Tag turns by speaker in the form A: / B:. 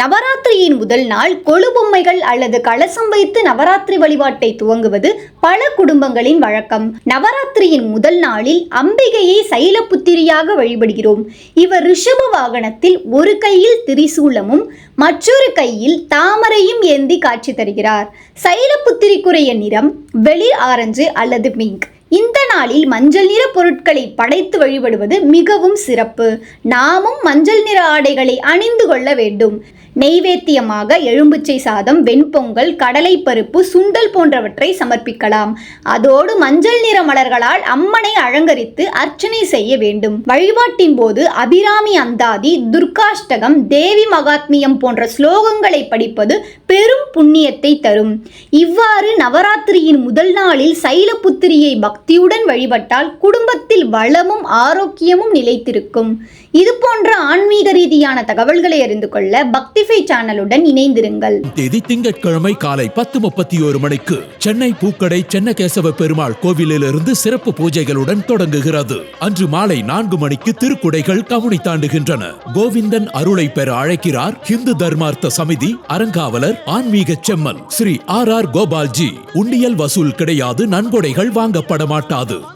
A: நவராத்திரியின் முதல் நாள் கொழு பொம்மைகள் அல்லது கலசம் வைத்து நவராத்திரி வழிபாட்டை துவங்குவது பல குடும்பங்களின் வழக்கம். நவராத்திரியின் முதல் நாளில் அம்பிகையை சைலபுத்திரியாக வழிபடுகிறோம். இவர் ரிஷப வாகனத்தில் ஒரு கையில் திரிசூலமும் மற்றொரு கையில் தாமரையும் ஏந்தி காட்சி தருகிறார். சைலபுத்திரிக்குரிய நிறம் வெளிர் ஆரஞ்சு அல்லது பிங்க். இந்த நாளில் மஞ்சள் நிற பொருட்களை படைத்து வழிபடுவது மிகவும் சிறப்பு. நாமும் மஞ்சள் நிற ஆடைகளை அணிந்து கொள்ள வேண்டும். நெய்வேத்தியமாக எலும்புச்சை சாதம் வெண்பொங்கல் கடலைப்பருப்பு சுண்டல் போன்றவற்றை சமர்ப்பிக்கலாம். அதோடு மஞ்சள் நிற மலர்களால் அம்மனை அலங்கரித்து அர்ச்சனை செய்ய வேண்டும். வழிபாட்டின் போது அபிராமி அந்தாதி துர்காஷ்டகம் தேவி மகாத்மியம் போன்ற ஸ்லோகங்களை படிப்பது பெரும் புண்ணியத்தை தரும். இவ்வாறு நவராத்திரியின் முதல் நாளில் சைலபுத்திரியை பக்தியுடன் வழிபட்டால் குடும்பத்தில் வளமும் ஆரோக்கியமும் நிலைத்திருக்கும். இது போன்ற ஆன்மீக ரீதியான தகவல்களை அறிந்து கொள்ள பக்தி ஸ்பாட்டிஃபை சேனலுடன் இணைந்திருங்கள்.
B: தேதி திங்கட்கிழமை காலை பத்து முப்பத்தி ஒரு மணிக்கு சென்னை பூக்கடை சென்னகேசவ பெருமாள் கோவிலிலிருந்து சிறப்பு பூஜைகளுடன் தொடங்குகிறது. அன்று மாலை நான்கு மணிக்கு திருக்குடைகள் கவுனி தாண்டுகின்றன. கோவிந்தன் அருளை பெற அழைக்கிறார் ஹிந்து தர்மார்த்த சமிதி அறங்காவலர் ஆன்மீக செம்மல் ஸ்ரீ ஆர் ஆர் கோபால்ஜி. உண்டியல் வசூல் கிடையாது நன்கொடைகள் வாங்கப்பட மாட்டாது